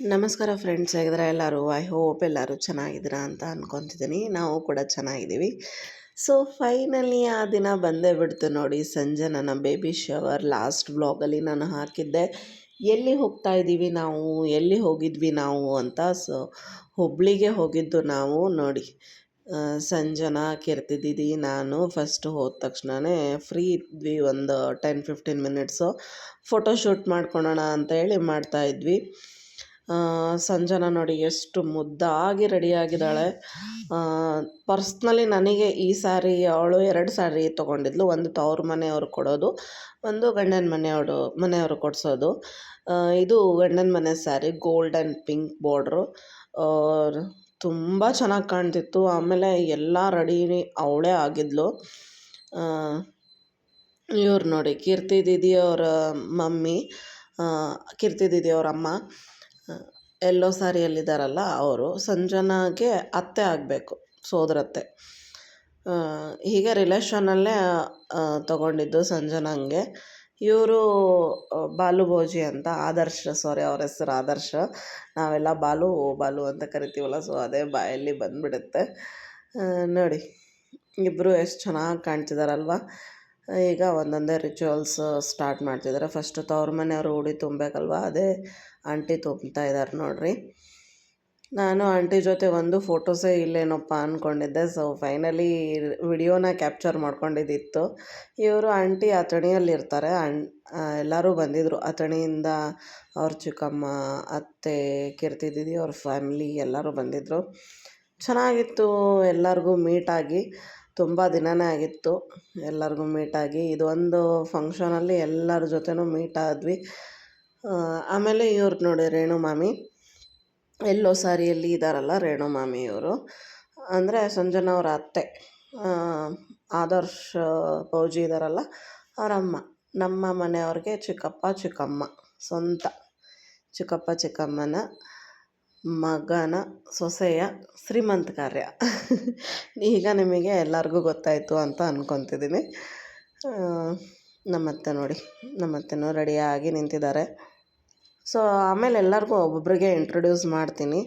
ನಮಸ್ಕಾರ ಫ್ರೆಂಡ್ಸ್ ಹೇಗಿದ್ರೆ ಎಲ್ಲರೂ? I hope ಎಲ್ಲರೂ ಚೆನ್ನಾಗಿದ್ದೀರಾ ಅಂತ ಅಂದ್ಕೊತಿದ್ದೀನಿ ನಾವು ಕೂಡ ಚೆನ್ನಾಗಿದ್ದೀವಿ. ಸೊ ಫೈನಲಿ ಆ ದಿನ ಬಂದೇ ಬಿಡ್ತು ನೋಡಿ. ಸಂಜೆ ನನ್ನ ಬೇಬಿ ಶವರ್ ಲಾಸ್ಟ್ ಬ್ಲಾಗಲ್ಲಿ ನಾನು ಹಾಕಿದ್ದೆ. ಎಲ್ಲಿ ಹೋಗ್ತಾ ಇದ್ದೀವಿ ನಾವು? ಎಲ್ಲಿ ಹೋಗಿದ್ವಿ ನಾವು ಅಂತ? ಸೊ ಹುಬ್ಳಿಗೆ ಹೋಗಿದ್ದು ನಾವು ನೋಡಿ. ಸಂಜನ ಕೀರ್ತಿದ್ದೀವಿ ನಾನು ಫಸ್ಟ್ ಹೋದ ತಕ್ಷಣವೇ ಫ್ರೀ ಇದ್ವಿ ಒಂದು ಟೆನ್ ಫಿಫ್ಟೀನ್ ಮಿನಿಟ್ಸು ಫೋಟೋಶೂಟ್ ಮಾಡ್ಕೊಳೋಣ ಅಂತ ಹೇಳಿ ಮಾಡ್ತಾ ಇದ್ವಿ. ಆ, ಸಂಜನಾ ನೋಡಿ ಎಷ್ಟು ಮುದ್ದಾಗಿ ರೆಡಿಯಾಗಿದ್ದಾಳೆ. ಪರ್ಸ್ನಲಿ ನನಗೆ ಈ ಸ್ಯಾರಿ ಅವಳು ಎರಡು ಸ್ಯಾರಿ ತೊಗೊಂಡಿದ್ಲು. ಒಂದು ತವ್ರ ಮನೆಯವ್ರು ಕೊಡೋದು, ಒಂದು ಗಂಡನ ಮನೆಯವರು ಮನೆಯವರು ಕೊಡಿಸೋದು. ಇದು ಗಂಡನ ಮನೆ sari gold and pink border ತುಂಬ ಚೆನ್ನಾಗಿ ಕಾಣ್ತಿತ್ತು. ಆಮೇಲೆ ಎಲ್ಲ ರೆಡಿ ಅವಳೇ ಆಗಿದ್ಲು. ಇವ್ರು ನೋಡಿ ಕೀರ್ತಿ ದೀದಿ ಅವರ ಮಮ್ಮಿ ಕೀರ್ತಿ ದೀದಿ ಅವ್ರ ಅಮ್ಮ. ಎಲ್ಲೋ ಸಾರಿಯಲ್ಲಿದ್ದಾರಲ್ಲ ಅವರು, ಸಂಜನಾಗೆ ಅತ್ತೆ ಆಗಬೇಕು, ಸೋದರತ್ತೆ. ಹೀಗೆ ರಿಲೇಷನಲ್ಲೇ ತೊಗೊಂಡಿದ್ದು ಸಂಜನಂಗೆ. ಇವರು ಬಾಲು ಭೋಜಿ ಅಂತ, ಆದರ್ಶ ಸಾರಿ ಅವ್ರ ಹೆಸರು ಆದರ್ಶ. ನಾವೆಲ್ಲ ಬಾಲು ಬಾಲು ಅಂತ ಕರಿತೀವಲ್ಲ ಸೊ ಅದೇ ಬಾಯಲ್ಲಿ ಬಂದುಬಿಡುತ್ತೆ. ನೋಡಿ ಇಬ್ಬರು ಎಷ್ಟು ಚೆನ್ನಾಗಿ ಕಾಣ್ತಿದಾರಲ್ವ. ಈಗ ಒಂದೊಂದೇ ರಿಚುವಲ್ಸ್ ಸ್ಟಾರ್ಟ್ ಮಾಡ್ತಿದ್ದಾರೆ ಫಸ್ಟ್ ತವ್ರ ಮನೆಯವರು ಉಡಿ ತುಂಬಬೇಕಲ್ವ, ಅದೇ ಆಂಟಿ ತುಂಬ್ತಾ ಇದ್ದಾರೆ ನೋಡ್ರಿ. ನಾನು ಆಂಟಿ ಜೊತೆ ಒಂದು ಫೋಟೋಸೇ ಇಲ್ಲೇನಪ್ಪ ಅಂದ್ಕೊಂಡಿದ್ದೆ ಸೊ ಫೈನಲಿ ವಿಡಿಯೋನ ಕ್ಯಾಪ್ಚರ್ ಮಾಡ್ಕೊಂಡಿದ್ದಿತ್ತು. ಇವರು ಆಂಟಿ ಅಥಣಿಯಲ್ಲಿರ್ತಾರೆ ಅಣ್ ಎಲ್ಲರೂ ಬಂದಿದ್ದರು ಅಥಣಿಯಿಂದ ಅವ್ರ ಚಿಕ್ಕಮ್ಮ, ಅತ್ತೆ, ಕೀರ್ತಿ ದೀದಿ, ಅವ್ರ ಫ್ಯಾಮಿಲಿ ಎಲ್ಲರೂ ಬಂದಿದ್ದರು ಚೆನ್ನಾಗಿತ್ತು ಎಲ್ಲರಿಗೂ ಮೀಟಾಗಿ ತುಂಬ ದಿನವೇ ಆಗಿತ್ತು ಎಲ್ಲರಿಗೂ ಮೀಟಾಗಿ ಇದೊಂದು ಫಂಕ್ಷನಲ್ಲಿ ಎಲ್ಲರ ಜೊತೆನೂ ಮೀಟ್ ಆದ್ವಿ. ಆಮೇಲೆ ಇವ್ರು ನೋಡಿ ರೇಣು ಮಾಮಿ. ಎಲ್ಲೋ ಸಾರಿಯಲ್ಲಿ ಇದ್ದಾರಲ್ಲ ರೇಣು ಮಾಮಿ ಇವರು. ಅಂದರೆ ಸಂಜನವ್ರ ಅತ್ತೆ. ಆದರ್ಶ ಫೌಜಿ ಇದ್ದಾರಲ್ಲ ಅವರಮ್ಮ. ನಮ್ಮ ಮನೆಯವ್ರಿಗೆ ಚಿಕ್ಕಪ್ಪ, ಚಿಕ್ಕಮ್ಮ. ಸ್ವಂತ ಚಿಕ್ಕಪ್ಪ, ಚಿಕ್ಕಮ್ಮನ ಮಗನ ಸೊಸೆಯ ಶ್ರೀಮಂತ ಕಾರ್ಯ. ಈಗ ನಿಮಗೆ ಎಲ್ಲರಿಗೂ ಗೊತ್ತಾಯಿತು ಅಂತ ಅಂದ್ಕೊತಿದ್ದೀನಿ ನಮ್ಮತ್ತೆ ನೋಡಿ, ನಮ್ಮತ್ತೆನೂ ರೆಡಿಯಾಗಿ ನಿಂತಿದ್ದಾರೆ. ಸೊ ಆಮೇಲೆ ಎಲ್ಲರಿಗೂ ಒಬ್ಬೊಬ್ಬರಿಗೆ ಇಂಟ್ರೊಡ್ಯೂಸ್ ಮಾಡ್ತೀನಿ.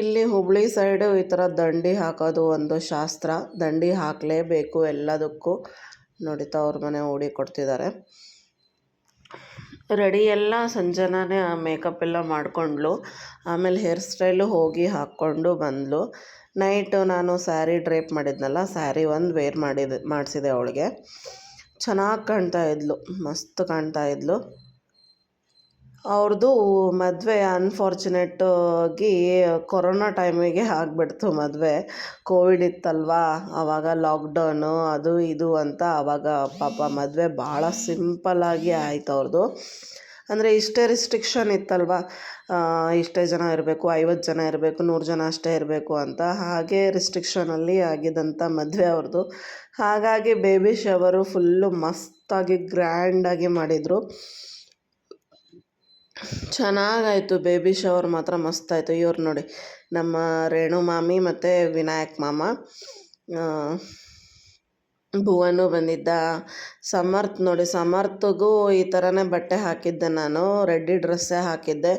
ಇಲ್ಲಿ ಹುಬ್ಳಿ ಸೈಡು ಈ ಥರ ದಂಡಿ ಹಾಕೋದು ಒಂದು ಶಾಸ್ತ್ರ. ದಂಡಿ ಹಾಕಲೇಬೇಕು ಎಲ್ಲದಕ್ಕೂ. ನೋಡಿ ಅವ್ರ ಮನೆ ಓಡಿ ಕೊಡ್ತಿದ್ದಾರೆ ರೆಡಿ ಎಲ್ಲ ಆ ಮೇಕಪ್ ಎಲ್ಲ ಮಾಡಿಕೊಂಡ್ಲು. ಆಮೇಲೆ ಹೇರ್ ಸ್ಟೈಲು ಹೋಗಿ ಹಾಕ್ಕೊಂಡು ಬಂದಳು ನೈಟು ನಾನು ಸ್ಯಾರಿ ಡ್ರೇಪ್ ಮಾಡಿದ್ನಲ್ಲ ಸ್ಯಾರಿ ಒಂದು ವೇರ್ ಮಾಡಿದ, ಮಾಡಿಸಿದೆ ಅವಳಿಗೆ. ಚೆನ್ನಾಗಿ ಕಾಣ್ತಾ ಇದ್ಲು, ಮಸ್ತ್ ಕಾಣ್ತಾ ಇದ್ಲು. ಅವ್ರದ್ದು ಮದುವೆ ಅನ್ಫಾರ್ಚುನೇಟಾಗಿ ಕೊರೋನಾ ಟೈಮಿಗೆ ಆಗಿಬಿಡ್ತು ಮದುವೆ. ಕೋವಿಡ್ ಇತ್ತಲ್ವಾ? ಆವಾಗ ಲಾಕ್ಡೌನು ಅದು ಇದು ಅಂತ ಆವಾಗ ಪಾಪ ಮದುವೆ ಭಾಳ ಸಿಂಪಲ್ಲಾಗಿ ಆಯ್ತು ಅವ್ರದ್ದು ಅಂದರೆ ಇಷ್ಟೇ ರಿಸ್ಟ್ರಿಕ್ಷನ್ ಇತ್ತಲ್ವ? ಇಷ್ಟೇ ಜನ ಇರಬೇಕು ಐವತ್ತು ಜನ ಇರಬೇಕು, ನೂರು ಜನ ಅಷ್ಟೇ ಇರಬೇಕು ಅಂತ ಹಾಗೆ ರಿಸ್ಟ್ರಿಕ್ಷನಲ್ಲಿ ಆಗಿದ್ದಂಥ ಮದುವೆ ಅವ್ರದ್ದು ಹಾಗಾಗಿ ಬೇಬಿ ಶವರು ಫುಲ್ಲು ಮಸ್ತಾಗಿ ಗ್ರ್ಯಾಂಡಾಗಿ ಮಾಡಿದರು. ಚೆನ್ನಾಗಾಯಿತು ಬೇಬಿ ಶವರ್ ಮಾತ್ರ ಮಸ್ತಾಯಿತು. ಇವ್ರು ನೋಡಿ, ನಮ್ಮ ರೇಣು ಮಾಮಿ ಮತ್ತು ವಿನಾಯಕ್ ಮಾಮ. ಭುವನು ಬಂದಿದ್ದ. ಸಮರ್ಥ್ ನೋಡಿ, ಸಮರ್ಥಗೂ ಈ ಥರನೇ ಬಟ್ಟೆ ಹಾಕಿದ್ದೆ ನಾನು. ರೆಡ್ಡಿ ಡ್ರೆಸ್ಸೇ ಹಾಕಿದ್ದೆ.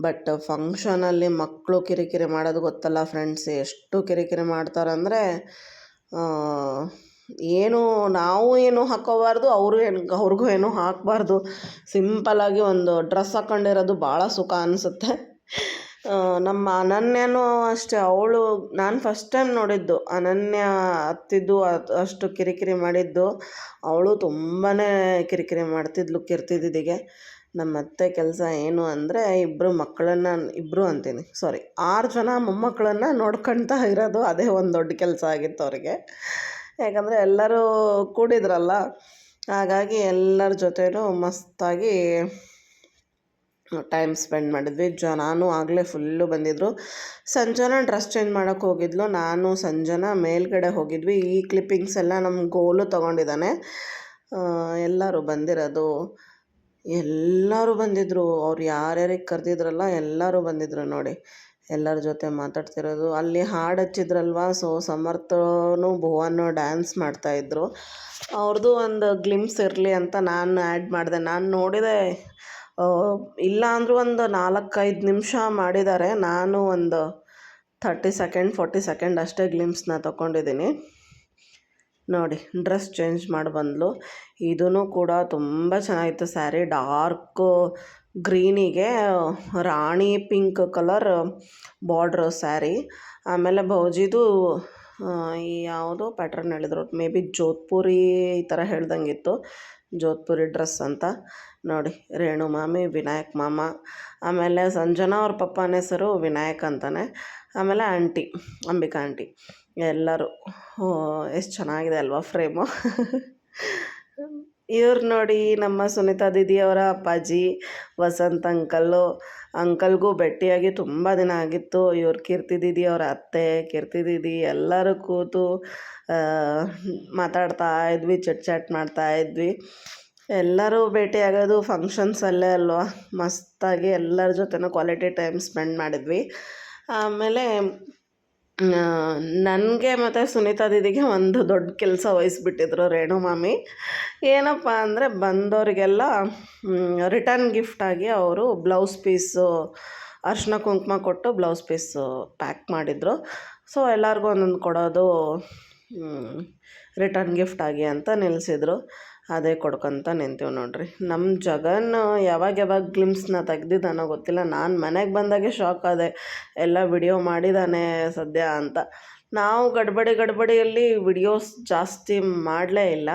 ಬಟ್ ಫಂಕ್ಷನಲ್ಲಿ ಮಕ್ಕಳು ಕಿರಿಕಿರಿ ಮಾಡೋದು ಗೊತ್ತಲ್ಲ ಫ್ರೆಂಡ್ಸ್ ಎಷ್ಟು ಕಿರಿಕಿರಿ ಮಾಡ್ತಾರಂದರೆ ಏನು ನಾವು ಏನು ಹಾಕ್ಕೋಬಾರ್ದು ಅವರು ಏನು, ಅವ್ರಿಗೂ ಏನು ಹಾಕಬಾರ್ದು. ಸಿಂಪಲ್ಲಾಗಿ ಒಂದು ಡ್ರೆಸ್ ಹಾಕ್ಕೊಂಡಿರೋದು ಭಾಳ ಸುಖ ಅನಿಸುತ್ತೆ. ನಮ್ಮ ಅನನ್ಯನೂ ಅಷ್ಟೇ, ಅವಳು ನಾನು ಫಸ್ಟ್ ಟೈಮ್ ನೋಡಿದ್ದು, ಅನನ್ಯ ಹತ್ತಿದ್ದು ಅದು, ಅಷ್ಟು ಕಿರಿಕಿರಿ ಮಾಡಿದ್ದು. ಅವಳು ತುಂಬಾ ಕಿರಿಕಿರಿ ಮಾಡ್ತಿದ್ಲು ಕೀರ್ತಿದಿಗೆ ನಮ್ಮ ಅತ್ತೆ ಕೆಲಸ ಏನು ಅಂದರೆ ಇಬ್ಬರು ಮಕ್ಕಳನ್ನು ಇಬ್ಬರು ಅಂತೀನಿ ಸಾರಿ ಆರು ಜನ ಮೊಮ್ಮಕ್ಕಳನ್ನು ನೋಡ್ಕೊಳ್ತಾ ಇರೋದು ಅದೇ ಒಂದು ದೊಡ್ಡ ಕೆಲಸ ಆಗಿತ್ತು ಅವರಿಗೆ. ಯಾಕಂದರೆ ಎಲ್ಲರೂ ಕೂಡಿದ್ರಲ್ಲ, ಹಾಗಾಗಿ ಎಲ್ಲರ ಜೊತೆನೂ ಮಸ್ತಾಗಿ ಟೈಮ್ ಸ್ಪೆಂಡ್ ಮಾಡಿದ್ವಿ. ನಾನು ಆಗಲೇ ಫುಲ್ಲು ಬಂದಿದ್ದರು ಸಂಜನಾ ಡ್ರೆಸ್ ಚೇಂಜ್ ಮಾಡೋಕ್ಕೆ ಹೋಗಿದ್ಲು. ನಾನು, ಸಂಜನಾ ಮೇಲ್ಗಡೆ ಹೋಗಿದ್ವಿ. ಈ ಕ್ಲಿಪ್ಪಿಂಗ್ಸ್ ಎಲ್ಲ ನಮ್ಮ ಗೋಲು ತೊಗೊಂಡಿದ್ದಾನೆ. ಎಲ್ಲರೂ ಬಂದಿರೋದು. ಎಲ್ಲರೂ ಬಂದಿದ್ದರು ಅವ್ರು ಯಾರ್ಯಾರಿಗೆ ಕರೆದಿದ್ರಲ್ಲ, ಎಲ್ಲರೂ ಬಂದಿದ್ದರು ನೋಡಿ. ಎಲ್ಲರ ಜೊತೆ ಮಾತಾಡ್ತಿರೋದು. ಅಲ್ಲಿ ಹಾಡು ಹಚ್ಚಿದ್ರಲ್ವ? ಸೊ ಸಮರ್ಥನು ಭುವನು ಡ್ಯಾನ್ಸ್ ಮಾಡ್ತಾಯಿದ್ರು ಅವ್ರದ್ದು ಒಂದು ಗ್ಲಿಮ್ಸ್ ಇರಲಿ ಅಂತ ನಾನು ಆ್ಯಡ್ ಮಾಡಿದೆ. ನಾನು ನೋಡಿದೆ ಇಲ್ಲ ಅಂದರೂ ಒಂದು ನಾಲ್ಕೈದು ನಿಮಿಷ ಮಾಡಿದ್ದಾರೆ. ನಾನು ಒಂದು ಥರ್ಟಿ ಸೆಕೆಂಡ್ ಫೋರ್ಟಿ ಸೆಕೆಂಡ್ ಅಷ್ಟೇ ಗ್ಲಿಮ್ಸ್ನ ತೊಗೊಂಡಿದ್ದೀನಿ ನೋಡಿ ಡ್ರೆಸ್ ಚೇಂಜ್ ಮಾಡಿ ಬಂದಳು ಇದೂ ಕೂಡ ತುಂಬ ಚೆನ್ನಾಗಿತ್ತು. ಸ್ಯಾರಿ ಡಾರ್ಕು ಗ್ರೀನಿಗೆ, ರಾಣಿ ಪಿಂಕ್ ಕಲರ್ ಬಾರ್ಡ್ರು ಸ್ಯಾರಿ. ಆಮೇಲೆ ಈ ಯಾವುದೋ ಪ್ಯಾಟ್ರನ್ ಹೇಳಿದ್ರು. ಮೇ ಬಿ ಜೋಧ್ಪುರಿ ಈ ಥರ ಹೇಳ್ದಂಗಿತ್ತು. ಜೋಧ್ಪುರಿ ಡ್ರೆಸ್ ಅಂತ. ನೋಡಿ, ರೇಣು ಮಾಮಿ, ವಿನಾಯಕ್ ಮಾಮ. ಆಮೇಲೆ ಸಂಜನಾ ಅವ್ರ ಪಪ್ಪನ ಹೆಸರು ವಿನಾಯಕ್ ಅಂತಾನೆ. ಆಮೇಲೆ ಆಂಟಿ, ಅಂಬಿಕಾ ಆಂಟಿ. ಎಲ್ಲರೂ ಎಷ್ಟು ಚೆನ್ನಾಗಿದೆ ಅಲ್ವಾ ಫ್ರೇಮು ಇವ್ರು ನೋಡಿ ನಮ್ಮ ಸುನೀತಾ ದೀದಿಯವರ ಅಪ್ಪಾಜಿ, ವಸಂತ ಅಂಕಲ್ಲು, ಅಂಕಲ್ಗೂ ಭೇಟಿಯಾಗಿ ತುಂಬ ದಿನ ಆಗಿತ್ತು. ಇವ್ರು ಕೀರ್ತಿ ದೀದಿ ಅವರ ಅತ್ತೆ, ಕೀರ್ತಿ ದೀದಿ ಎಲ್ಲರೂ ಕೂತು ಮಾತಾಡ್ತಾ ಇದ್ವಿ, ಚಟ್ ಚಾಟ್ ಮಾಡ್ತಾ ಇದ್ವಿ. ಎಲ್ಲರೂ ಭೇಟಿಯಾಗೋದು ಫಂಕ್ಷನ್ಸಲ್ಲೇ ಅಲ್ವಾ? ಮಸ್ತಾಗಿ ಎಲ್ಲರ ಜೊತೆನೂ ಕ್ವಾಲಿಟಿ ಟೈಮ್ ಸ್ಪೆಂಡ್ ಮಾಡಿದ್ವಿ. ಆಮೇಲೆ ನನಗೆ ಮತ್ತು ಸುನೀತಾ ದೀದಿಗೆ ಒಂದು ದೊಡ್ಡ ಕೆಲಸ ವಹಿಸ್ಬಿಟ್ಟಿದ್ರು ರೇಣು ಮಾಮಿ. ಏನಪ್ಪ ಅಂದರೆ ಬಂದವರಿಗೆಲ್ಲ ರಿಟರ್ನ್ ಗಿಫ್ಟಾಗಿ ಅವರು ಬ್ಲೌಸ್ ಪೀಸು ಅರ್ಶಿನ ಕುಂಕುಮ ಕೊಟ್ಟು ಬ್ಲೌಸ್ ಪೀಸು ಪ್ಯಾಕ್ ಮಾಡಿದರು. ಸೊ ಎಲ್ಲರಿಗೂ ಒಂದೊಂದು ಕೊಡೋದು ರಿಟರ್ನ್ ಗಿಫ್ಟಾಗಿ ಅಂತ ನಿಲ್ಲಿಸಿದ್ರು ಅದೇ ಕೊಡ್ಕೊಂತ ನಿಂತೀವಿ ನೋಡ್ರಿ. ನಮ್ಮ ಜಗನ್ ಯಾವಾಗ ಯಾವಾಗ ಗ್ಲಿಮ್ಸ್ನ ತೆಗ್ದಿದ್ದಾನೋ ಗೊತ್ತಿಲ್ಲ. ನಾನು ಮನೆಗೆ ಬಂದಾಗೆ ಶಾಕ್ ಆದೆ. ಎಲ್ಲ ವಿಡಿಯೋ ಮಾಡಿದ್ದಾನೆ ಸದ್ಯ ಅಂತ. ನಾವು ಗಡ್ಬಡಿ ಗಡ್ಬಡಿಯಲ್ಲಿ ವಿಡಿಯೋಸ್ ಜಾಸ್ತಿ ಮಾಡಲೇ ಇಲ್ಲ.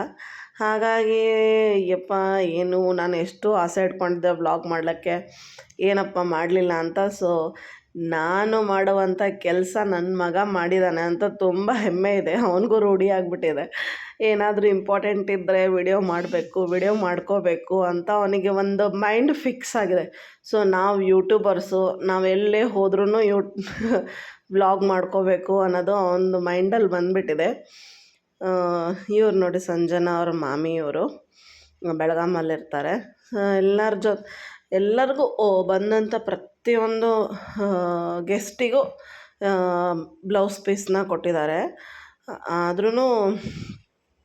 ಹಾಗಾಗಿ ಯಪ್ಪ, ಏನು, ನಾನು ಎಷ್ಟು ಆಸೆ ಇಟ್ಕೊಂಡಿದ್ದೆ ವ್ಲಾಗ್ ಮಾಡಲಿಕ್ಕೆ? ಏನಪ್ಪ ಮಾಡಲಿಲ್ಲ ಅಂತ. ಸೊ ನಾನು ಮಾಡುವಂಥ ಕೆಲಸ ನನ್ನ ಮಗ ಮಾಡಿದ್ದಾನೆ ಅಂತ ತುಂಬ ಹೆಮ್ಮೆ ಇದೆ. ಅವನಿಗೂ ರೂಢಿ ಆಗಿಬಿಟ್ಟಿದೆ. ಏನಾದರೂ ಇಂಪಾರ್ಟೆಂಟ್ ಇದ್ದರೆ ವಿಡಿಯೋ ಮಾಡಬೇಕು ವಿಡಿಯೋ ಮಾಡ್ಕೋಬೇಕು ಅಂತ ಅವನಿಗೆ ಒಂದು ಮೈಂಡ್ ಫಿಕ್ಸ್ ಆಗಿದೆ. ಸೊ ನಾವು ಯೂಟ್ಯೂಬರ್ಸು ನಾವು ಎಲ್ಲೇ ಹೋದ್ರೂ ಯೂ ವ್ಲಾಗ್ ಮಾಡ್ಕೋಬೇಕು ಅನ್ನೋದು ಅವನದು ಮೈಂಡಲ್ಲಿ ಬಂದುಬಿಟ್ಟಿದೆ. ಇವ್ರು ನೋಡಿ ಸಂಜನಾ ಅವ್ರ ಮಾಮಿಯವರು ಬೆಳಗಾಮಲ್ಲಿರ್ತಾರೆ ಎಲ್ಲರ ಜೊ, ಎಲ್ಲರಿಗೂ ಬಂದಂಥ ಪ್ರತಿಯೊಂದು ಗೆಸ್ಟಿಗೂ ಬ್ಲೌಸ್ ಪೀಸ್ನ ಕೊಟ್ಟಿದ್ದಾರೆ. ಆದ್ರೂ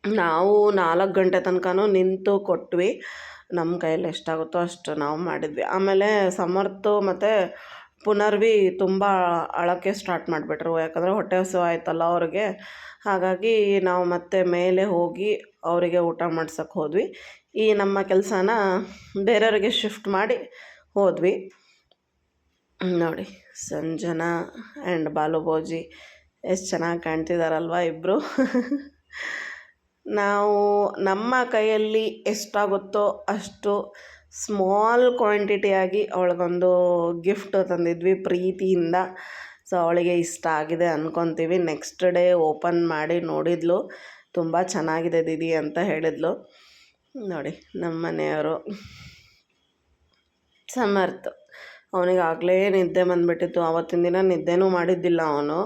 ನಾವು ನಾಲ್ಕು ಗಂಟೆ ತನಕನೂ ನಿಂತು ಕೊಟ್ವಿ. ನಮ್ಮ ಕೈಯಲ್ಲಿ ಎಷ್ಟಾಗುತ್ತೋ ಅಷ್ಟು ನಾವು ಮಾಡಿದ್ವಿ. ಆಮೇಲೆ ಸಮರ್ಥು ಮತ್ತು ಪುನರ್ವಿ ತುಂಬ ಅಳಕ್ಕೆ ಸ್ಟಾರ್ಟ್ ಮಾಡಿಬಿಟ್ರು. ಯಾಕಂದರೆ ಹೊಟ್ಟೆ ಹಸು ಆಯ್ತಲ್ಲ ಅವ್ರಿಗೆ. ಹಾಗಾಗಿ ನಾವು ಮತ್ತೆ ಮೇಲೆ ಹೋಗಿ ಅವರಿಗೆ ಊಟ ಮಾಡ್ಸೋಕ್ಕೆ ಹೋದ್ವಿ. ಈ ನಮ್ಮ ಕೆಲಸನ ಬೇರೆಯವ್ರಿಗೆ ಶಿಫ್ಟ್ ಮಾಡಿ ಹೋದ್ವಿ. ನೋಡಿ, ಸಂಜನಾ ಆ್ಯಂಡ್ ಬಾಲುಭೋಜಿ ಎಷ್ಟು ಚೆನ್ನಾಗಿ ಕಾಣ್ತಿದಾರಲ್ವ ಇಬ್ಬರು ನಾವು ನಮ್ಮ ಕೈಯಲ್ಲಿ ಎಷ್ಟಾಗುತ್ತೋ ಅಷ್ಟು ಸ್ಮಾಲ್ ಕ್ವಾಂಟಿಟಿಯಾಗಿ ಅವಳಿಗೊಂದು ಗಿಫ್ಟ್ ತಂದಿದ್ವಿ ಪ್ರೀತಿಯಿಂದ. ಸೊ ಅವಳಿಗೆ ಇಷ್ಟ ಆಗಿದೆ ಅಂದ್ಕೊತೀವಿ ನೆಕ್ಸ್ಟ್ ಡೇ ಓಪನ್ ಮಾಡಿ ನೋಡಿದ್ಲು. ತುಂಬ ಚೆನ್ನಾಗಿದೆ ದೀದಿ ಅಂತ ಹೇಳಿದ್ಲು. ನೋಡಿ ನಮ್ಮ ಮನೆಯವರು ಸಮರ್ಥ. ಅವನಿಗೆ ಆಗಲೇ ನಿದ್ದೆ ಬಂದುಬಿಟ್ಟಿತ್ತು. ಆವತ್ತಿನ ದಿನ ನಿದ್ದೆನೂ ಮಾಡಿದ್ದಿಲ್ಲ ಅವನು.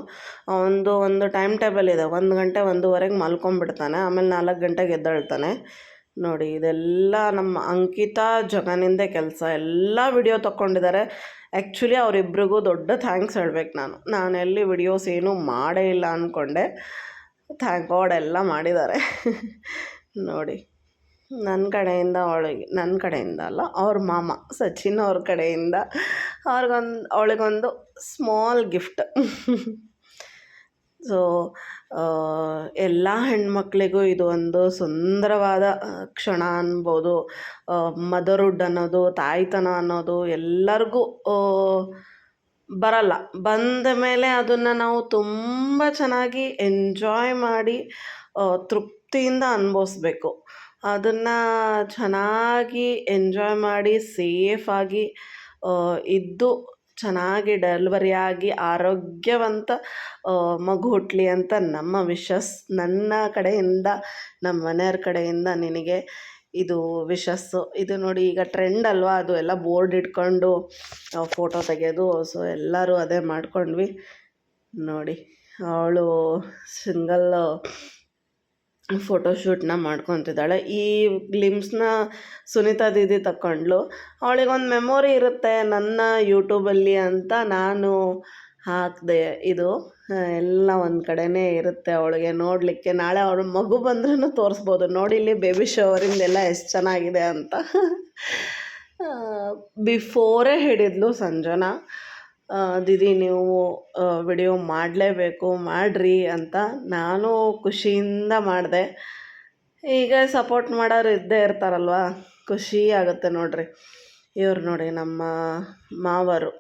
ಅವನದು ಒಂದು ಟೈಮ್ ಟೇಬಲ್ ಇದೆ. ಒಂದು ಗಂಟೆ ಒಂದೂವರೆಗೆ ಮಲ್ಕೊಂಬಿಡ್ತಾನೆ ಆಮೇಲೆ ನಾಲ್ಕು ಗಂಟೆಗೆ ಎದ್ದೇಳ್ತಾನೆ. ನೋಡಿ, ಇದೆಲ್ಲ ನಮ್ಮ ಅಂಕಿತಾ ಜಗನಿಂದೇ ಕೆಲಸ. ಎಲ್ಲ ವಿಡಿಯೋ ತಗೊಂಡಿದ್ದಾರೆ ಆ್ಯಕ್ಚುಲಿ ಅವರಿಬ್ರಿಗೂ ದೊಡ್ಡ ಥ್ಯಾಂಕ್ಸ್ ಹೇಳ್ಬೇಕು ನಾನು. ನಾನು ಎಲ್ಲಿ ವಿಡಿಯೋಸ್ ಏನೂ ಮಾಡೇ ಇಲ್ಲ ಅಂದ್ಕೊಂಡೆ ಥ್ಯಾಂಕ್ ಗಾಡ್ ಎಲ್ಲ ಮಾಡಿದ್ದಾರೆ. ನೋಡಿ. ನನ್ನ ಕಡೆಯಿಂದ ಅವಳಿಗೆ ನನ್ನ ಕಡೆಯಿಂದ ಅಲ್ಲ, ಅವ್ರ ಮಾಮ ಸಚಿನ್ ಅವ್ರ ಕಡೆಯಿಂದ ಅವ್ರಿಗೊಂದು, ಅವಳಿಗೊಂದು ಸ್ಮಾಲ್ ಗಿಫ್ಟ್ ಸೊ ಎಲ್ಲ ಹೆಣ್ಮಕ್ಳಿಗೂ ಇದು ಒಂದು ಸುಂದರವಾದ ಕ್ಷಣ ಅನ್ಬೋದು. ಮದರ್ಹುಡ್ ಅನ್ನೋದು, ತಾಯ್ತನ ಅನ್ನೋದು ಎಲ್ಲರಿಗೂ ಬರಲ್ಲ. ಬಂದ ಮೇಲೆ ಅದನ್ನು ನಾವು ತುಂಬ ಚೆನ್ನಾಗಿ ಎಂಜಾಯ್ ಮಾಡಿ ತೃಪ್ತಿಯಿಂದ ಅನುಭವಿಸ್ಬೇಕು. ಅದನ್ನು ಚೆನ್ನಾಗಿ ಎಂಜಾಯ್ ಮಾಡಿ ಸೇಫಾಗಿ ಇದ್ದು ಚೆನ್ನಾಗಿ ಡೆಲಿವರಿ ಆಗಿ ಆರೋಗ್ಯವಂತ ಮಗು ಹುಟ್ಟಲಿ ಅಂತ ನಮ್ಮ ವಿಶಸ್ ನನ್ನ ಕಡೆಯಿಂದ, ನಮ್ಮ ಮನೆಯವ್ರ ಕಡೆಯಿಂದ ನಿನಗೆ ಇದು ವಿಶಸ್ಸು ಇದು ನೋಡಿ ಈಗ ಟ್ರೆಂಡ್ ಅಲ್ವಾ? ಅದು ಎಲ್ಲ ಬೋರ್ಡ್ ಇಟ್ಕೊಂಡು ಫೋಟೋ ತೆಗೆಯೋದು ಸೊ ಎಲ್ಲರೂ ಅದೇ ಮಾಡ್ಕೊಂಡ್ವಿ. ನೋಡಿ, ಅವಳು ಸಿಂಗಲ್ ಫೋಟೋಶೂಟ್ನ ಮಾಡ್ಕೊತಿದ್ದಾಳೆ. ಈ ಗ್ಲಿಮ್ಸ್ನ ಸುನೀತಾ ದೀದಿ ತಗೊಂಡ್ಳು ಅವಳಿಗೊಂದು ಮೆಮೊರಿ ಇರುತ್ತೆ, ನನ್ನ ಯೂಟ್ಯೂಬಲ್ಲಿ ಅಂತ ನಾನು ಹಾಕಿದೆ. ಇದು ಎಲ್ಲ ಒಂದು ಕಡೆನೇ ಇರುತ್ತೆ ಅವಳಿಗೆ ನೋಡಲಿಕ್ಕೆ. ನಾಳೆ ಅವಳ ಮಗು ಬಂದ್ರೂ ತೋರಿಸ್ಬೋದು. ನೋಡಿ ಇಲ್ಲಿ ಬೇಬಿ ಶವರಿಂದೆಲ್ಲ ಎಷ್ಟು ಚೆನ್ನಾಗಿದೆ ಅಂತ. ಬಿಫೋರೇ ಹಿಡಿದ್ಲು ಸಂಜನಾ. ದೀದಿ, ನೀವು ವಿಡಿಯೋ ಮಾಡಲೇಬೇಕು, ಮಾಡಿರಿ ಅಂತ ನಾನು ಖುಷಿಯಿಂದ ಮಾಡಿದೆ. ಈಗ ಸಪೋರ್ಟ್ ಮಾಡೋರು ಇದ್ದೇ ಇರ್ತಾರಲ್ವ, ಖುಷಿ ಆಗುತ್ತೆ ನೋಡ್ರಿ. ಇವ್ರು ನೋಡಿ ನಮ್ಮ ಮಾವರು.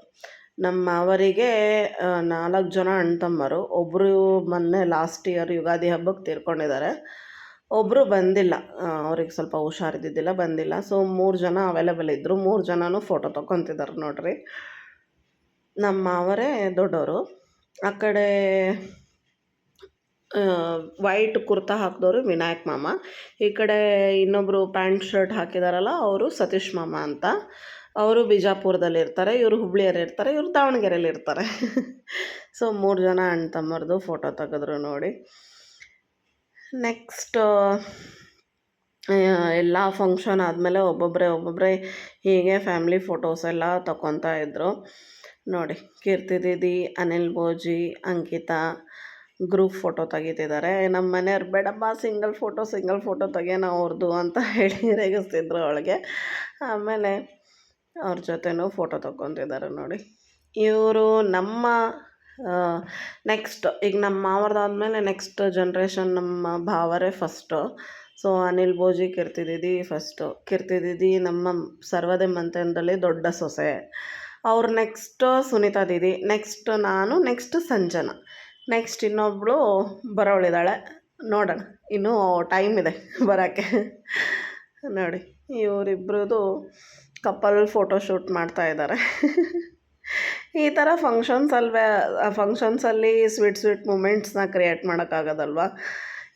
ನಮ್ಮ ಮಾವರಿಗೆ ನಾಲ್ಕು ಜನ ಅಣ್ಣ ತಮ್ಮರು ಒಬ್ಬರು ಮೊನ್ನೆ ಲಾಸ್ಟ್ ಇಯರ್ ಯುಗಾದಿ ಹಬ್ಬಕ್ಕೆ ತೀರ್ಕೊಂಡಿದ್ದಾರೆ. ಒಬ್ಬರು ಬಂದಿಲ್ಲ. ಅವ್ರಿಗೆ ಸ್ವಲ್ಪ ಹುಷಾರಿದ್ದಿದ್ದಿಲ್ಲ, ಬಂದಿಲ್ಲ. ಸೊ ಮೂರು ಜನ ಅವೈಲೇಬಲ್ ಇದ್ದರು ಮೂರು ಜನನೂ ಫೋಟೋ ತೊಗೊತಿದ್ದಾರೆ ನೋಡ್ರಿ. ನಮ್ಮ ಮಾವರೇ ದೊಡ್ಡವರು. ಆ ಕಡೆ ವೈಟ್ ಕುರ್ತಾ ಹಾಕಿದವರು ವಿನಾಯಕ್ ಮಾಮ. ಈ ಕಡೆ ಇನ್ನೊಬ್ಬರು ಪ್ಯಾಂಟ್ ಶರ್ಟ್ ಹಾಕಿದಾರಲ್ಲ, ಅವರು ಸತೀಶ್ ಮಾಮ ಅಂತ. ಅವರು ಬಿಜಾಪುರದಲ್ಲಿ ಇರ್ತಾರೆ, ಇವರು ಹುಬ್ಳಿಯಲ್ಲಿ ಇರ್ತಾರೆ, ಇವರು ದಾವಣಗೆರೆಯಲ್ಲಿ ಇರ್ತಾರೆ. ಸೊ ಮೂರು ಜನ ಅಣ್ಣ ತಮ್ಮರದು ಫೋಟೋ ತೆಗೆದ್ರು ನೋಡಿ. ನೆಕ್ಸ್ಟ್ ಎಲ್ಲ ಫಂಕ್ಷನ್ ಆದಮೇಲೆ ಒಬ್ಬೊಬ್ಬರೇ ಒಬ್ಬೊಬ್ಬರೇ ಹೀಗೆ ಫ್ಯಾಮ್ಲಿ ಫೋಟೋಸ್ ಎಲ್ಲ ತಗೊತಾ ಇದ್ದರು ನೋಡಿ, ಕೀರ್ತಿ ದೀದಿ, ಅನಿಲ್ ಭೋಜಿ, ಅಂಕಿತಾ ಗ್ರೂಪ್ ಫೋಟೋ ತೆಗಿತಿದ್ದಾರೆ. ನಮ್ಮ ಮನೆಯವ್ರು ಬೇಡಮ್ಮ ಸಿಂಗಲ್ ಫೋಟೋ ಸಿಂಗಲ್ ಫೋಟೋ ತೆಗಿಯೋಣ ಅವ್ರದ್ದು ಅಂತ ಹೇಳಿ ರೇಗಿಸ್ತಿದ್ರು ಅವಳಿಗೆ. ಆಮೇಲೆ ಅವ್ರ ಜೊತೆನೂ ಫೋಟೋ ತಗೊತಿದ್ದಾರೆ ನೋಡಿ. ಇವರು ನಮ್ಮ ನೆಕ್ಸ್ಟ್ ಈಗ ನಮ್ಮ ಮಾವರ್ದಾದ್ಮೇಲೆ ನೆಕ್ಸ್ಟ್ ಜನ್ರೇಷನ್ ನಮ್ಮ ಭಾವರೇ ಫಸ್ಟು ಸೊ ಅನಿಲ್ ಭೋಜಿ, ಕೀರ್ತಿ ದೀದಿ ಫಸ್ಟು ಕೀರ್ತಿ ದೀದಿ ನಮ್ಮ ಸರ್ವದೆ ಮಂಥನದಲ್ಲಿ ದೊಡ್ಡ ಸೊಸೆ. ಅವ್ರು ನೆಕ್ಸ್ಟ್ ಸುನೀತಾ ದೀದಿ ನೆಕ್ಸ್ಟ್ ನಾನು ನೆಕ್ಸ್ಟ್ ಸಂಜನ. ನೆಕ್ಸ್ಟ್ ಇನ್ನೊಬ್ಬಳು ಬರೋಳಿದ್ದಾಳೆ ನೋಡೋಣ, ಇನ್ನೂ ಟೈಮ್ ಇದೆ ಬರೋಕ್ಕೆ. ನೋಡಿ, ಇವರಿಬ್ರದ್ದು ಕಪಲ್ ಫೋಟೋ ಶೂಟ್ ಮಾಡ್ತಾ ಇದ್ದಾರೆ. ಈ ಥರ ಫಂಕ್ಷನ್ಸಲ್ವೇ ಫಂಕ್ಷನ್ಸಲ್ಲಿ ಸ್ವೀಟ್ ಸ್ವೀಟ್ ಮೂಮೆಂಟ್ಸ್ನ ಕ್ರಿಯೇಟ್ ಮಾಡೋಕ್ಕಾಗೋದಲ್ವ?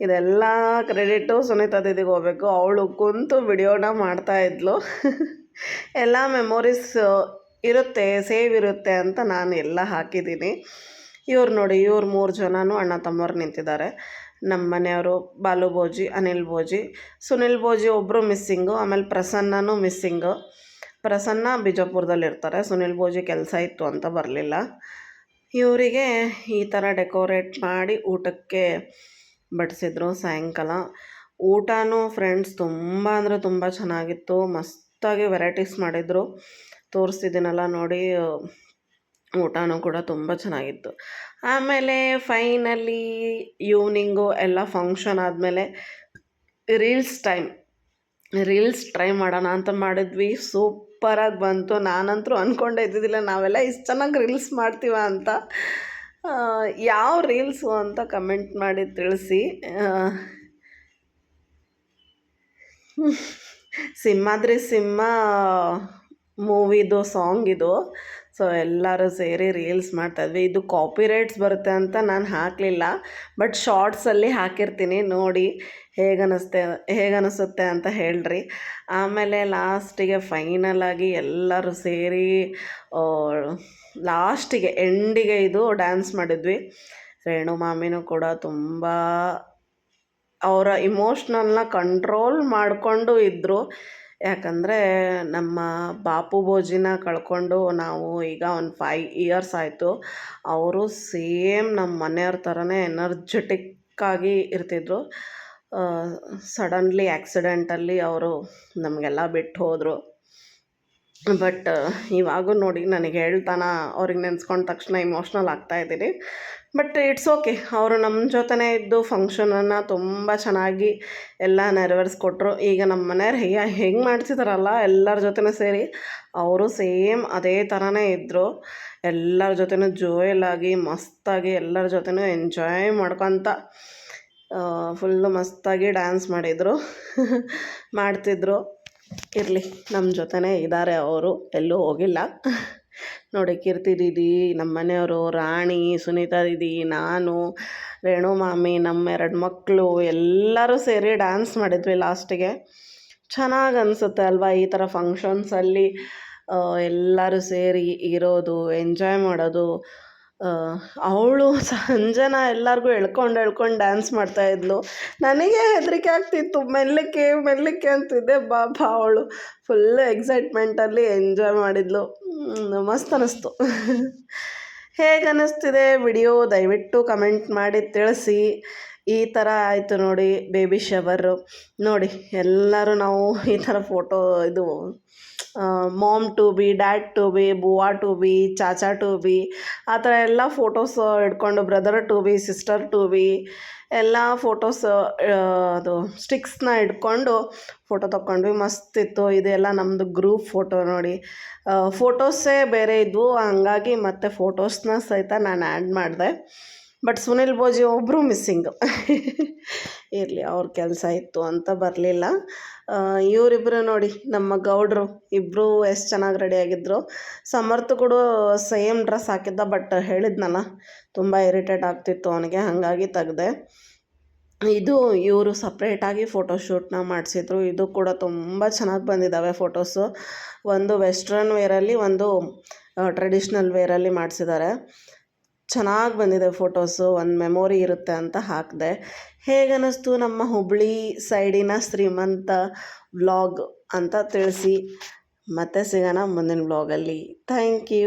ಇದೆಲ್ಲ ಕ್ರೆಡಿಟು ಸುನೀತಾ ದೀದಿಗೆ ಹೋಗ್ಬೇಕು. ಅವಳು ಕುಂತು ವಿಡಿಯೋನ ಮಾಡ್ತಾ ಇದ್ಲು. ಎಲ್ಲ ಮೆಮೊರೀಸ್ ಇರುತ್ತೆ, ಸೇವ್ ಇರುತ್ತೆ ಅಂತ ನಾನು ಎಲ್ಲ ಹಾಕಿದ್ದೀನಿ. ಇವ್ರು ನೋಡಿ, ಇವ್ರು ಮೂರು ಜನನೂ ಅಣ್ಣ ತಮ್ಮವ್ರು ನಿಂತಿದ್ದಾರೆ. ನಮ್ಮ ಮನೆಯವರು ಬಾಲು ಭೋಜಿ, ಅನಿಲ್ ಭೋಜಿ, ಸುನಿಲ್ ಭೋಜಿ ಒಬ್ಬರು ಮಿಸ್ಸಿಂಗು, ಆಮೇಲೆ ಪ್ರಸನ್ನನೂ ಮಿಸ್ಸಿಂಗು. ಪ್ರಸನ್ನ ಬಿಜಾಪುರದಲ್ಲಿರ್ತಾರೆ ಸುನಿಲ್ ಭೋಜಿ ಕೆಲಸ ಇತ್ತು ಅಂತ ಬರಲಿಲ್ಲ. ಇವರಿಗೆ ಈ ಥರ ಡೆಕೋರೇಟ್ ಮಾಡಿ ಊಟಕ್ಕೆ ಬಡಿಸಿದ್ರು ಸಾಯಂಕಾಲ. ಊಟನೂ ಫ್ರೆಂಡ್ಸ್ ತುಂಬ ಅಂದರೆ ತುಂಬ ಚೆನ್ನಾಗಿತ್ತು, ಮಸ್ತಾಗಿ ವೆರೈಟೀಸ್ ಮಾಡಿದರು. ತೋರಿಸ್ತಿದ್ದೀನಲ್ಲ ನೋಡಿ, ಊಟನೂ ಕೂಡ ತುಂಬ ಚೆನ್ನಾಗಿತ್ತು. ಆಮೇಲೆ ಫೈನಲಿ ಈವ್ನಿಂಗು ಎಲ್ಲ ಫಂಕ್ಷನ್ ಆದಮೇಲೆ ರೀಲ್ಸ್ ಟೈಮ್ ರೀಲ್ಸ್ ಟ್ರೈ ಮಾಡೋಣ ಅಂತ ಮಾಡಿದ್ವಿ. ಸೂಪರಾಗಿ ಬಂತು. ನಾನಂತರೂ ಅಂದ್ಕೊಂಡೇ ಇದ್ದಿದ್ದಿಲ್ಲ, ನಾವೆಲ್ಲ ಇಷ್ಟು ಚೆನ್ನಾಗಿ ರೀಲ್ಸ್ ಮಾಡ್ತೀವ ಅಂತ. ಯಾವ ರೀಲ್ಸು ಅಂತ ಕಮೆಂಟ್ ಮಾಡಿ ತಿಳಿಸಿ. ಸಿಂಹಾದ್ರಿ ಸಿಂಹ ಮೂವಿದು ಇದು ಸೊ ಎಲ್ಲರೂ ಸೇರಿ ರೀಲ್ಸ್ ಮಾಡ್ತಾಯಿದ್ವಿ. ಇದು ಕಾಪಿರೈಟ್ಸ್ ಬರುತ್ತೆ ಅಂತ ನಾನು ಹಾಕಲಿಲ್ಲ. ಬಟ್ ಶಾರ್ಟ್ಸಲ್ಲಿ ಹಾಕಿರ್ತೀನಿ, ನೋಡಿ ಹೇಗನ್ನಿಸ್ತೆ, ಹೇಗನ್ನಿಸುತ್ತೆ ಹೇಗೆ ಅಂತ ಹೇಳ್ರಿ. ಆಮೇಲೆ ಲಾಸ್ಟಿಗೆ ಫೈನಲಾಗಿ ಎಲ್ಲರೂ ಸೇರಿ ಲಾಸ್ಟಿಗೆ ಎಂಡಿಗೆ ಇದು ಡ್ಯಾನ್ಸ್ ಮಾಡಿದ್ವಿ. ರೇಣು ಮಾಮಿನೂ ಕೂಡ ತುಂಬ ಅವರ ಇಮೋಷ್ನಲ್ನ ಕಂಟ್ರೋಲ್ ಮಾಡಿಕೊಂಡು ಇದ್ದರು ಯಾಕಂದರೆ ನಮ್ಮ ಬಾಪು ಭೋಜಿನ ಕಳ್ಕೊಂಡು ನಾವು ಈಗ ಒಂದು ಫೈ ಇಯರ್ಸ್ ಆಯಿತು. ಅವರು ಸೇಮ್ ನಮ್ಮ ಮನೆಯವ್ರ ಥರನೇ ಎನರ್ಜೆಟಿಕ್ಕಾಗಿ ಇರ್ತಿದ್ರು. ಸಡನ್ಲಿ ಆ್ಯಕ್ಸಿಡೆಂಟಲ್ಲಿ ಅವರು ನಮಗೆಲ್ಲ ಬಿಟ್ಟು ಹೋದರು. ಬಟ್ ಇವಾಗೂ ನೋಡಿ ನನಗೆ ಹೇಳ್ತಾನ, ಅವ್ರಿಗೆ ನೆನೆಸ್ಕೊಂಡ ತಕ್ಷಣ ಇಮೋಷ್ನಲ್ ಆಗ್ತಾಯಿದ್ದೀನಿ ಬಟ್ ಇಟ್ಸ್ ಓಕೆ ಅವರು ನಮ್ಮ ಜೊತೆನೇ ಇದ್ದು ಫಂಕ್ಷನನ್ನು ತುಂಬ ಚೆನ್ನಾಗಿ ಎಲ್ಲ ನೆರವೇರಿಸ್ಕೊಟ್ರು. ಈಗ ನಮ್ಮ ಮನೆಯವ್ರು ಹೇ, ಹೆಂಗೆ ಮಾಡ್ತಿದ್ದಾರಲ್ಲ ಎಲ್ಲರ ಜೊತೆನೂ ಸೇರಿ, ಅವರು ಸೇಮ್ ಅದೇ ಥರನೇ ಇದ್ದರು ಎಲ್ಲರ ಜೊತೆನೂ ಜೋಯಲಾಗಿ ಮಸ್ತಾಗಿ ಎಲ್ಲರ ಜೊತೆನೂ ಎಂಜಾಯ್ ಮಾಡ್ಕೊತ ಫುಲ್ಲು ಮಸ್ತಾಗಿ ಡ್ಯಾನ್ಸ್ ಮಾಡಿದರು. ಮಾಡ್ತಿದ್ರು. ಇರಲಿ ನಮ್ಮ ಜೊತೆನೇ ಇದ್ದಾರೆ ಅವರು. ಎಲ್ಲೂ ಹೋಗಿಲ್ಲ. ನೋಡಿ ಕೀರ್ತಿ ದೀದಿ, ನಮ್ಮ ಮನೆಯವರು, ರಾಣಿ, ಸುನೀತಾ ದೀದಿ, ನಾನು, ರೇಣು ಮಾಮಿ, ನಮ್ಮ ಎರಡು ಮಕ್ಕಳು ಎಲ್ಲರೂ ಸೇರಿ ಡ್ಯಾನ್ಸ್ ಮಾಡಿದ್ವಿ ಲಾಸ್ಟಿಗೆ ಚೆನ್ನಾಗಿ ಅನಿಸುತ್ತೆ ಅಲ್ವಾ ಈ ಥರ ಫಂಕ್ಷನ್ಸಲ್ಲಿ ಎಲ್ಲರೂ ಸೇರಿ ಇರೋದು ಎಂಜಾಯ್ ಮಾಡೋದು. ಅವಳು ಸಂಜನಾ ಎಲ್ಲರಿಗೂ ಎಳ್ಕೊಂಡು ಎಳ್ಕೊಂಡು ಡ್ಯಾನ್ಸ್ ಮಾಡ್ತಾಯಿದ್ಲು ನನಗೆ ಹೆದರಿಕೆ ಆಗ್ತಿತ್ತು, ಮೆಲ್ಲಕ್ಕೆ ಮೆಲ್ಲಕ್ಕೆ ಅಂತಿದ್ದೆ. ಬಾಬಾ ಅವಳು ಫುಲ್ ಎಕ್ಸೈಟ್ಮೆಂಟಲ್ಲಿ ಎಂಜಾಯ್ ಮಾಡಿದ್ಲು. ಮಸ್ತ್ ಅನ್ನಿಸ್ತು ಹೇಗೆ ಅನ್ನಿಸ್ತಿದೆ ವಿಡಿಯೋ ದಯವಿಟ್ಟು ಕಮೆಂಟ್ ಮಾಡಿ ತಿಳಿಸಿ. ಈ ಥರ ಆಯಿತು ನೋಡಿ ಬೇಬಿ ಶವರು ನೋಡಿ, ಎಲ್ಲರೂ ನಾವು ಈ ಥರ ಫೋಟೋ ಇದು mom to be dad to be Buwa to be Chacha to be ಆ ಥರ ಎಲ್ಲ ಫೋಟೋಸ್ ಇಟ್ಕೊಂಡು brother to be sister to be ಎಲ್ಲ ಫೋಟೋಸ್ ಅದು ಸ್ಟಿಕ್ಸ್ನ ಇಟ್ಕೊಂಡು ಫೋಟೋ ತಗೊಂಡ್ವಿ ಮಸ್ತಿತ್ತು. ಇದೆಲ್ಲ ನಮ್ಮದು ಗ್ರೂಪ್ ಫೋಟೋ ನೋಡಿ. ಫೋಟೋಸೇ ಬೇರೆ ಇದ್ವು. ಹಂಗಾಗಿ ಮತ್ತೆ ಫೋಟೋಸ್ನ ಸಹಿತ ನಾನು ಆ್ಯಡ್ ಮಾಡಿದೆ. ಬಟ್ ಸುನಿಲ್ ಬೋಜಿ ಒಬ್ಬರು ಮಿಸ್ಸಿಂಗ್ ಇರಲಿ, ಅವ್ರ ಕೆಲಸ ಇತ್ತು ಅಂತ ಬರಲಿಲ್ಲ. ಇವರಿಬ್ಬರು ನೋಡಿ, ನಮ್ಮ ಗೌಡ್ರು ಇಬ್ಬರು ಎಷ್ಟು ಚೆನ್ನಾಗಿ ಆಗಿದ್ರು. ಸಮರ್ಥ್ ಕೂಡ ಸೇಮ್ ಡ್ರೆಸ್ ಹಾಕಿದ್ದ ಬಟ್ ಹೇಳಿದ್ನಲ್ಲ, ತುಂಬ ಇರಿಟೇಟ್ ಆಗ್ತಿತ್ತು ಅವನಿಗೆ, ಹಾಗಾಗಿ ತೆಗ್ದೆ. ಇದು ಇವರು ಸಪ್ರೇಟಾಗಿ ಫೋಟೋಶೂಟ್ನ ಮಾಡಿಸಿದ್ರು. ಇದು ಕೂಡ ತುಂಬ ಚೆನ್ನಾಗಿ ಬಂದಿದ್ದಾವೆ ಫೋಟೋಸು ಒಂದು ವೆಸ್ಟ್ರನ್ ವೇರಲ್ಲಿ ಒಂದು ಟ್ರೆಡಿಷ್ನಲ್ ವೇರಲ್ಲಿ ಮಾಡಿಸಿದ್ದಾರೆ. ಚೆನ್ನಾಗಿ ಬಂದಿದೆ ಫೋಟೋಸು ಒಂದು ಮೆಮೊರಿ ಇರುತ್ತೆ ಅಂತ ಹಾಕಿದೆ. ಹೇಗನ್ನಿಸ್ತು ನಮ್ಮ ಹುಬ್ಬಳ್ಳಿ ಸೈಡಿನ ಶ್ರೀಮಂತ ವ್ಲಾಗ್ ಅಂತ ತಿಳಿಸಿ. ಮತ್ತೆ ಸಿಗೋಣ ಮುಂದಿನ ವ್ಲಾಗಲ್ಲಿ. Thank you